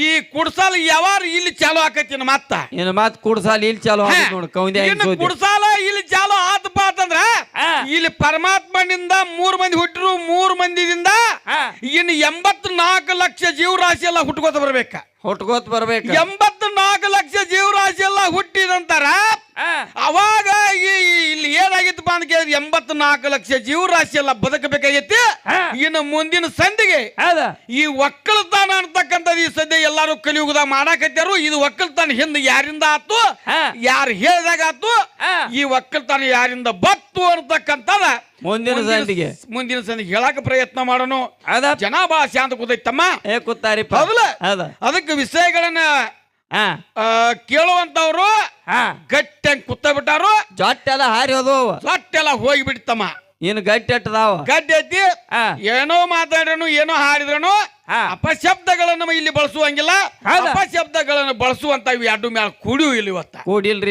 ಈ ಕುಡ್ಸಾಲ ಯಾವಾರ ಇಲ್ಲಿ ಚಾಲು ಆಕೈತಿ ಮತ್ತ? ಏನ್ ಮಾತ್ ಕುಡ್ಸಾಲ ಇಲ್ಲಿ ಚಾಲು ಆಗಿದೆ ನೋಡು ಇನ್ನು ಕುಡ್ಸಾಲ ಇಲ್ಲಿ ಚಾಲು ಆತಪ್ಪ ಅಂತಂದ್ರ ಇಲ್ಲಿ ಪರಮಾತ್ಮನಿಂದ ಮೂರ್ ಮಂದಿ ಹುಟ್ಟರು ಮೂರ್ ಮಂದಿದಿಂದ ಇನ್ ಇನ್ನು ಎಂಬತ್ ನಾಲ್ಕು ಲಕ್ಷ ಜೀವರಾಶಿ ಎಲ್ಲ ಹುಟ್ಕೋತ ಬರ್ಬೇಕ. ಹುಟ್ಕೋತ ಬರ್ಬೇಕು. ಎಂಬತ್ ನಾಲ್ಕು ಲಕ್ಷ ಜೀವರಾಶಿ ಎಲ್ಲ ಹುಟ್ಟಿದಂತಾರ ಹಾ. ಅವಾಗ ಈ- ಇಲ್ಲಿ ಅಂತ ಕೇಳಿದ್ರೆ ಎಂಬತ್ ನಾಲ್ಕು ಲಕ್ಷ ಜೀವರಾಶಿ ಎಲ್ಲ ಬದುಕಬೇಕಾಗೈತಿ. ಇನ್ನು ಮುಂದಿನ ಸಂಧಿಗೆ ಈ ಒಕ್ಕಲತನ ಅಂತಕ್ಕಂಥದ್ದು ಈ ಸದ್ಯ ಎಲ್ಲಾರು ಕಲಿಯುಗದಾಗ ಮಾಡಾಕತ್ಯಾರು ಇದು ಒಕ್ಕಲತನ ಹಿಂದೆ ಯಾರಿಂದ ಆತು. ಯಾರು ಹೇಳಿದಾಗ ಆತು. ಈ ಒಕ್ಕಲತನ ಯಾರಿಂದ ಬತ್ತು ಅಂತಕ್ಕಂಥದ ಮುಂದಿನ ಸಂಧಿಗೆ. ಮುಂದಿನ ಸಂಧಿಗೆ ಹೇಳಕ ಪ್ರಯತ್ನ ಮಾಡೋಣ ಅದ ಜನ ಬಾ ಶಾಂತ ಕೂತೈತಮ್ಮ. ಏ ಹೌದ. ಅದಕ್ಕೆ ವಿಷಯಗಳನ್ನ ಕೇಳುವಂತವ್ರು ಗಟ್ಟಿ ಕೂತ ಬಿಟ್ಟಾರು ಜೊಟ್ಟ ಎಲ್ಲ ಹಾರಿ ಹೋದವು. ಸಟ್ಟೆಲ್ಲ ಹೋಗಿಬಿಡ್ತಮ್ಮ. ಇನ್ನು ಗಟ್ಟಿ ಅಟ್ಟದಾವ. ಏನೋ ಮಾತಾಡ್ರನು ಏನೋ ಹಾಡಿದ್ರನು ಅಪಶಬ್ದಗಳನ್ನು ಇಲ್ಲಿ ಬಳಸುವಂಗಿಲ್ಲ? ಅಪಶಬ್ದಗಳನ್ನು ಬಳಸುವಂತ ಇವು ಎರಡು ಮ್ಯಾಲ ಕೂಡಿಯು ಇಲ್ಲಿ ಇವತ್ತ. ಕೂಡಿಲ್ರಿ